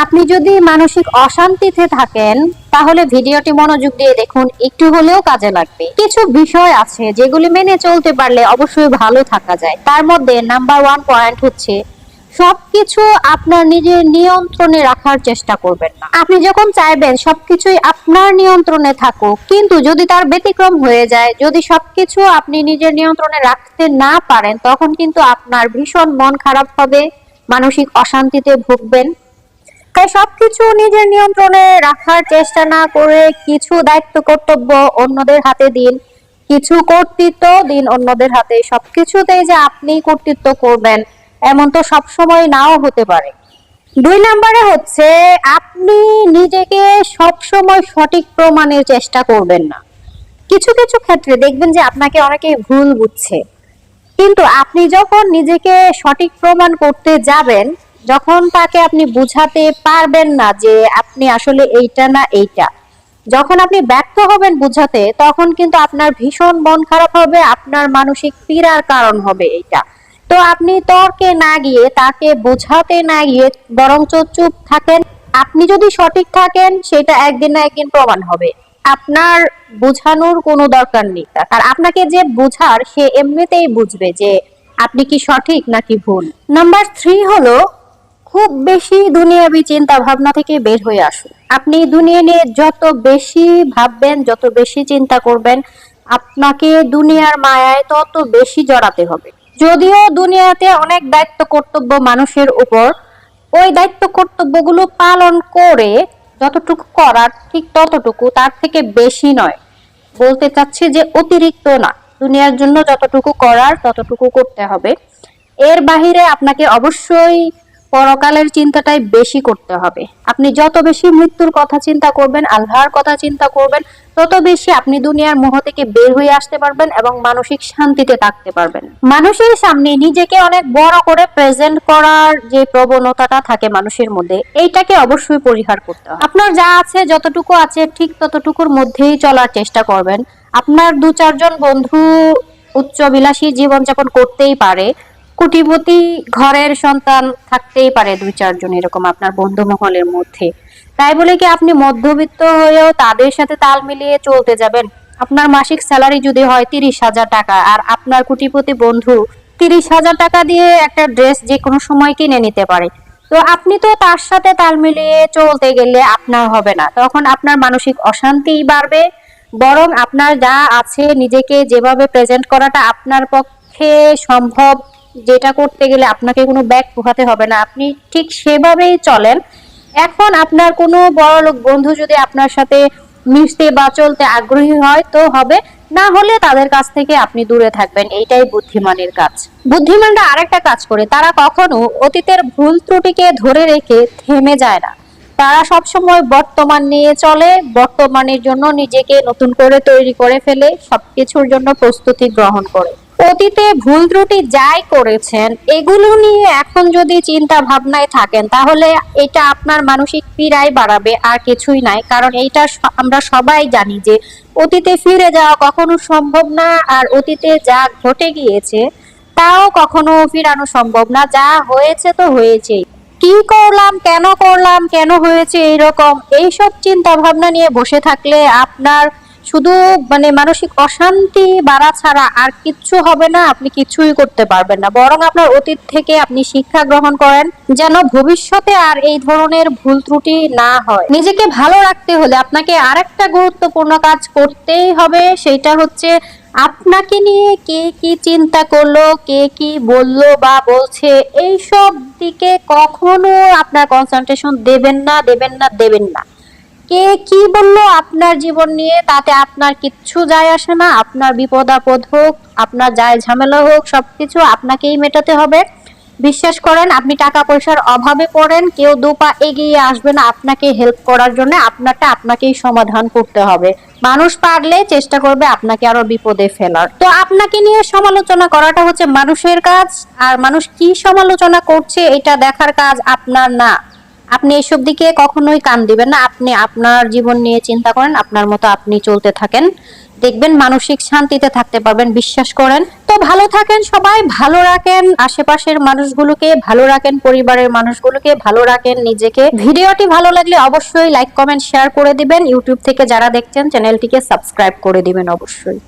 আপনি যদি মানসিক অশান্তিতে থাকেন, তাহলে ভিডিওটি মনোযোগ দিয়ে দেখুন, একটু হলেও কাজে লাগবে। কিছু বিষয় আছে যেগুলি মেনে চলতে পারলে অবশ্যই ভালো থাকা যায়। তার মধ্যে নাম্বার ওয়ান পয়েন্ট হচ্ছে, সবকিছু আপনার নিজের নিয়ন্ত্রণে রাখার চেষ্টা করবেন না। আপনি যখন চাইবেন সবকিছুই আপনার নিয়ন্ত্রণে থাকুক, কিন্তু যদি তার ব্যতিক্রম হয়ে যায়, যদি সবকিছু আপনি নিজের নিয়ন্ত্রণে রাখতে না পারেন, তখন কিন্তু আপনার ভীষণ মন খারাপ হবে, মানসিক অশান্তিতে ভুগবেন। তাই সবকিছু নিজের নিয়ন্ত্রণে রাখার চেষ্টা না করে কিছু দায়িত্ব কর্তব্য অন্যদের হাতে দিন। কিছু কর্তৃত্ব দিন অন্যদের হাতে। সবকিছুতেই যে আপনি কর্তৃত্ব করবেন, এমন তো সবসময় নাও হতে পারে। দুই নম্বরে হচ্ছে, আপনি নিজেকে সবসময় সঠিক প্রমাণের চেষ্টা করবেন না। কিছু কিছু ক্ষেত্রে দেখবেন যে আপনাকে অনেকেই ভুল বুঝছে। কিন্তু আপনি যখন নিজেকে সঠিক প্রমাণ করতে যাবেন যখন তাকে আপনি বুঝাতে পারবেন না যে আপনি আসলে এইটা না এইটা, যখন আপনি ব্যর্থ হবেন বুঝাতে, তখন কিন্তু আপনার ভীষণ মন খারাপ হবে, আপনার মানসিক পীড়ার কারণ হবে এইটা। তো আপনি তর্কে না গিয়ে, তাকে বোঝাতে না গিয়ে, বরঞ্চ চুপ থাকেন। আপনি যদি সঠিক থাকেন, সেটা একদিন না একদিন প্রমাণ হবে। আপনার বোঝানোর কোনো দরকার নেই। আর আপনাকে যে বোঝার, সে এমনিতেই বুঝবে যে আপনি কি সঠিক নাকি ভুল। নাম্বার থ্রি হলো খুব বেশি দুনিয়াবি চিন্তা ভাবনা থেকে বের হয়ে আসুন। আপনি দুনিয়া নিয়ে যত বেশি ভাববেন, যত বেশি চিন্তা করবেন, আপনাকে দুনিয়ার মায়ায় তত বেশি জড়াতে হবে। যদিও দুনিয়াতে অনেক দায়িত্ব কর্তব্য মানুষের উপর, ওই দায়িত্ব কর্তব্যগুলো পালন করে যতটুকু করার ঠিক ততটুকু তার থেকে বেশি নয়। বলতে চাচ্ছি যে অতিরিক্ত না, দুনিয়ার জন্য যতটুকু করার ততটুকু করতে হবে। এর বাহিরে আপনাকে অবশ্যই পরকালের চিন্তাটাই বেশি করতে হবে। আপনি যত বেশি মৃত্যুর কথা চিন্তা করবেন, আল্লাহর কথা চিন্তা করবেন, তত বেশি আপনি দুনিয়ার মোহ থেকে বের হয়ে আসতে পারবেন এবং মানসিক শান্তিতে থাকতে পারবেন। মানুষের সামনে নিজেকে অনেক বড় করে প্রেজেন্ট করার যে প্রবণতাটা থাকে মানুষের মধ্যে, এইটাকে অবশ্যই পরিহার করতে হবে আপনার যা আছে, যতটুকু আছে, ঠিক ততটুকুর মধ্যেই চলার চেষ্টা করবেন। আপনার দু চারজন বন্ধু উচ্চবিলাসী জীবনযাপন করতেই পারে কোটিপতি ঘরের সন্তান থাকতেই পারে দুই চারজন এরকম আপনার বন্ধু মহলের মধ্যে। তাই বলে কি আপনি মধ্যবিত্ত হয়েও তাদের সাথে তাল মিলিয়ে চলতে যাবেন? আপনার মাসিক স্যালারি যদি হয় তিরিশ হাজার টাকা আর আপনার কোটিপতি বন্ধু তিরিশ হাজার টাকা দিয়ে একটা ড্রেস যে কোনো সময় কিনে নিতে পারে। তো আপনি তো তার সাথে তাল মিলিয়ে চলতে গেলে আপনার হবে না। তখন আপনার মানসিক অশান্তিই বাড়বে, বরং আপনার যা আছে নিজেকে যেভাবে প্রেজেন্ট করাটা আপনার পক্ষে সম্ভব যেটা করতে গেলে আপনাকে কোনো ব্যাগ পোহাতে হবে না। আপনি ঠিক সেভাবেই চলেন। এখন আপনার কোনো বড় লোক বন্ধু যদি আপনার সাথে মিশতে বা চলতে আগ্রহী হয় তো হবে। না হলে তাদের কাছ থেকে আপনি দূরে থাকবেন। এইটাই বুদ্ধিমানের কাজ। বুদ্ধিমানরা আরেকটা কাজ করে। তারা কখনো অতীতের ভুল ত্রুটিকে ধরে রেখে থেমে যায় না। তারা সবসময় বর্তমান নিয়ে চলে, বর্তমানের জন্য নিজেকে নতুন করে তৈরি করে ফেলে, সবকিছুর জন্য প্রস্তুতি গ্রহণ করে। অতীতে ভুল ত্রুটি যাই করেছেন, এগুলো নিয়ে এখন যদি চিন্তা ভাবনায় থাকেন, তাহলে এটা আপনার মানসিক পীড়াই বাড়াবে, আর কিছুই নাই। কারণ এইটা আমরা সবাই জানি যে অতীতে ফিরে যাওয়া কখনো সম্ভব না, আর অতীতে যা ঘটে গিয়েছে, তাও কখনো ফিরানো সম্ভব না। যা হয়েছে তো হয়েছেই। কি করলাম, কেন করলাম, কেন হয়েছে এইরকম, এইসব চিন্তা ভাবনা নিয়ে বসে থাকলে আপনার শুধু মানে মানসিক অশান্তি বাড়া ছাড়া আর কিচ্ছু হবে না, আপনি কিছুই করতে পারবেন না। বরং আপনার অতীত থেকে আপনি শিক্ষা গ্রহণ করেন, যেন ভবিষ্যতে আর এই ধরনের ভুল ত্রুটি না হয়। নিজেকে ভালো রাখতে হলে আপনাকে আরেকটা গুরুত্বপূর্ণ কাজ করতেই হবে, সেটা হচ্ছে আপনাকে নিয়ে কে কি চিন্তা করল, কে কি বলল বা বলছে এই সব দিকে কখনো আপনার কনসেন্ট্রেশন দেবেন না দেবেন না দেবেন না। কে কি বলল আপনার জীবন নিয়ে, তাতে আপনার কিচ্ছু যায় আসে না, আপনার বিপদ আপদ হোক, আপনার যায় ঝামেলা হোক, সবকিছু আপনাকেই মেটাতে হবে। বিশ্বাস করেন, আপনি টাকা পয়সার অভাবে পড়েন, কেউ দু পা এগিয়ে আসবে না আপনাকে হেল্প করার জন্য, আপনারটা আপনাকেই সমাধান করতে হবে। মানুষ পারলে চেষ্টা করবে আপনাকে আরও বিপদে ফেলার। তো আপনাকে নিয়ে সমালোচনা করাটা হচ্ছে মানুষের কাজ, আর মানুষ কি সমালোচনা করছে, এটা দেখার কাজ আপনার না। আপনি এসব দিকে কখনোই কান দিবেন না। আপনি আপনার জীবন নিয়ে চিন্তা করেন, আপনার মতো আপনি চলতে থাকেন। দেখবেন মানসিক শান্তিতে থাকতে পারবেন, বিশ্বাস করেন। তো ভালো থাকেন সবাই, ভালো রাখেন আশেপাশের মানুষগুলোকে, ভালো রাখেন পরিবারের মানুষগুলোকে, ভালো রাখেন নিজেকে। ভিডিওটি ভালো লাগলে অবশ্যই লাইক কমেন্ট শেয়ার করে দিবেন। ইউটিউব থেকে যারা দেখছেন, চ্যানেলটিকে সাবস্ক্রাইব করে দিবেন অবশ্যই।